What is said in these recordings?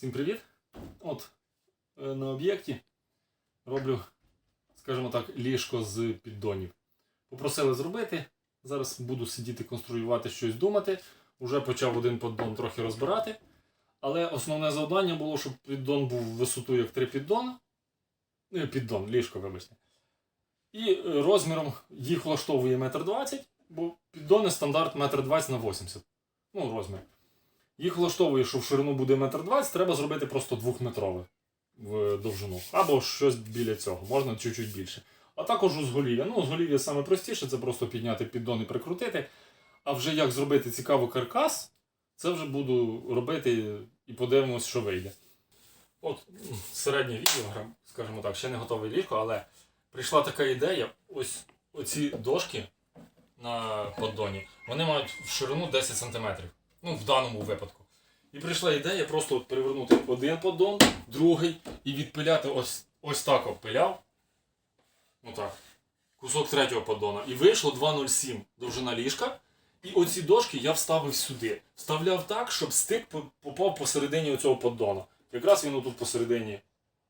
Всім привіт! От е, на об'єкті роблю, скажімо так, ліжко з піддонів. Попросили зробити. Зараз буду сидіти, конструювати щось думати. Уже почав один піддон трохи розбирати. Але основне завдання було, щоб піддон був висотою як три піддона. Ну, піддон, ліжко, вибачте. І е, розміром їх влаштовує 1,20 м, бо піддони стандарт 1,20 м на 80 Ну, розмір. Їх влаштовує, що в ширину буде 1,20 м, треба зробити просто 2-метрове в довжину. Або щось біля цього, можна чуть-чуть більше. А також узголів'я. Ну, узголів'я саме простіше, це просто підняти піддон і прикрутити. А вже як зробити цікавий каркас, це вже буду робити і подивимось, що вийде. От середнє відео, скажімо так, ще не готове ліжко, але прийшла така ідея. Ось оці дошки на поддоні, вони мають в ширину 10 см. Ну, в даному випадку. І прийшла ідея просто от перевернути один поддон, другий і відпиляти ось, ось так обпиляв. Ну так. Кусок третього поддона. І вийшло 2,07 довжина ліжка. І оці дошки я вставив сюди. Вставляв так, щоб стик попав посередині оцього поддона. Якраз він отут посередині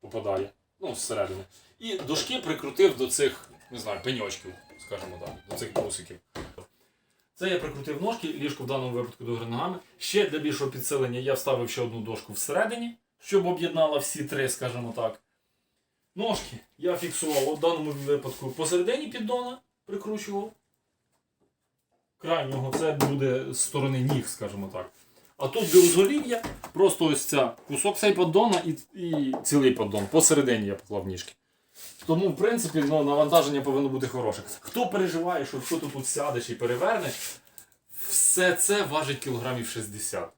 попадає. Ну, зсередини. І дошки прикрутив до цих, не знаю, пеньочків, скажімо так, до цих брусиків. Це я прикрутив ножки, ліжко в даному випадку до ногами. Ще для більшого підсилення я вставив ще одну дошку всередині, щоб об'єднала всі три, скажімо так. Ножки я фіксував в даному випадку посередині піддона, прикручував. Крайнього це буде з сторони ніг, скажімо так. А тут де узголів'я, просто ось ця кусок цей поддона і, і цілий поддон. Посередині я поклав ніжки. Тому, в принципі, ну, навантаження повинно бути хороше. Хто переживає, що ти тут сядеш і перевернеш, все це важить кілограмів 60.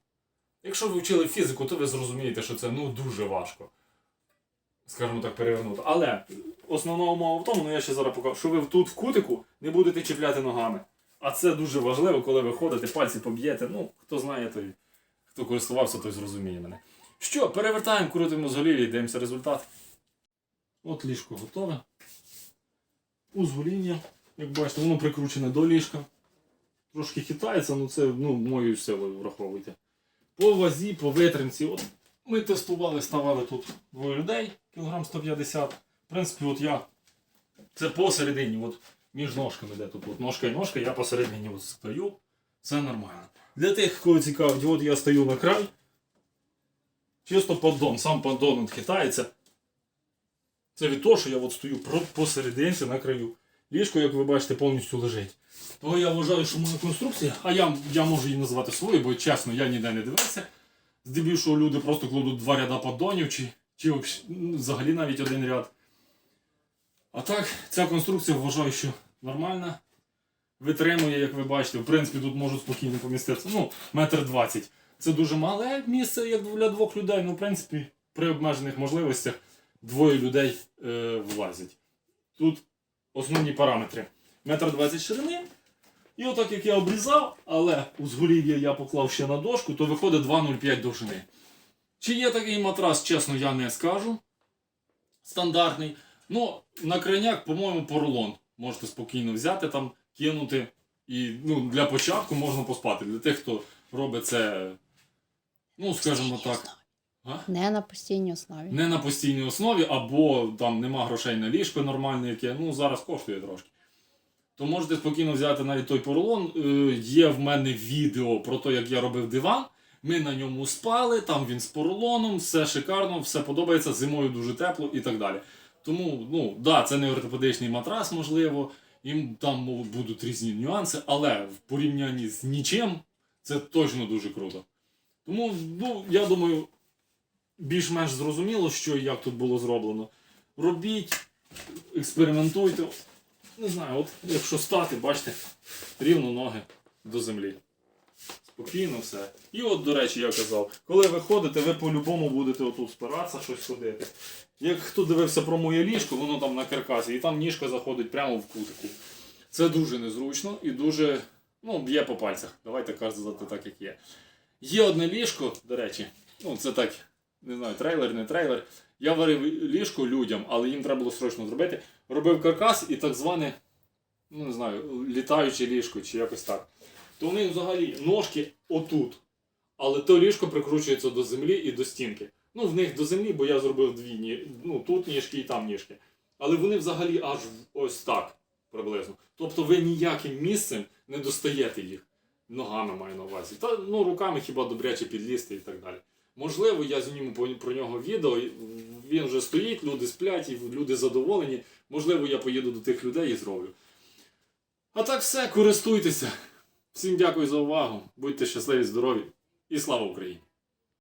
Якщо ви вчили фізику, то ви зрозумієте, що це ну, дуже важко. Скажімо так, перевернути. Але основна умова в тому, ну я ще зараз покажу, що ви тут в кутику не будете чіпляти ногами. А це дуже важливо, коли ви ходите, пальці поб'єте. Ну, хто знає, той, хто користувався, той зрозуміє мене. Що, перевертаємо, крутимо з голів'я і дивимося результат. От ліжко готове. Узгоління, як бачите, воно прикручене до ліжка. Трошки хитається, але це ну, мою силою враховуйте. По вазі, по витримці. От ми тестували, ставали тут двоє людей, кілограм 150. В принципі, от я це посередині, от між ножками, де тут от ножка і ножка, я посередині от стою. Це нормально. Для тих, кого цікавить, от я стою на край. Чисто поддон, сам поддон хитається. Це від того, що я от стою посерединці на краю. Ліжко, як ви бачите, повністю лежить. Того я вважаю, що моя конструкція, а я, я можу її назвати своєю, бо чесно, я ніде не дивився. Здебільшого люди просто кладуть два ряда поддонів, чи, чи ну, взагалі навіть один ряд. А так, ця конструкція вважаю, що нормальна. Витримує, як ви бачите, в принципі, тут можуть спокійно поміститися. Ну, метр двадцять. Це дуже мале місце, як для двох людей. Ну, в принципі, при обмежених можливостях двоє людей е, влазять. Тут основні параметри. Метр двадцять ширини. І отак як я обрізав, але узголів'я я поклав ще на дошку, то виходить 2,05 довжини. Чи є такий матрас, чесно, я не скажу. Стандартний. Ну, на крайняк, по-моєму, поролон. Можете спокійно взяти там, кинути. І ну, для початку можна поспати. Для тих, хто робить це, ну, скажімо так. А? Не на постійній основі. не на постійній основі, або там нема грошей на ліжко нормальне, яке ну зараз коштує трошки. То можете спокійно взяти навіть той поролон. Е, є в мене відео про те, як я робив диван. Ми на ньому спали, там він з поролоном, все шикарно, все подобається, зимою дуже тепло і так далі. Тому, ну, да, це не ортопедичний матрас, можливо, їм там будуть різні нюанси, але в порівнянні з нічим це точно дуже круто. Тому, ну, я думаю, більш-менш зрозуміло, що і як тут було зроблено. Робіть, експериментуйте. Не знаю, от якщо стати, бачите, рівно ноги до землі. Спокійно все. І от, до речі, я казав, коли ви ходите, ви по-любому будете отут спиратися, щось ходити. Як хто дивився про моє ліжко, воно там на каркасі, і там ніжка заходить прямо в кутику. Це дуже незручно і дуже ну, б'є по пальцях. Давайте казати так, як є. Є одне ліжко, до речі, ну це так, не знаю, трейлер, не трейлер. Я варив ліжко людям, але їм треба було срочно зробити. Робив каркас і так зване, ну не знаю, літаюче ліжко чи якось так. То них взагалі ножки отут. Але то ліжко прикручується до землі і до стінки. Ну, в них до землі, бо я зробив дві ні... ну, тут ніжки і там ніжки. Але вони взагалі аж ось так приблизно. Тобто ви ніяким місцем не достаєте їх. Ногами маю на увазі. Та ну, руками хіба добряче підлізти і так далі. Можливо, я зніму про нього відео. Він вже стоїть, люди сплять, і люди задоволені. Можливо, я поїду до тих людей і зроблю. А так все, користуйтеся. Всім дякую за увагу. Будьте щасливі, здорові і слава Україні!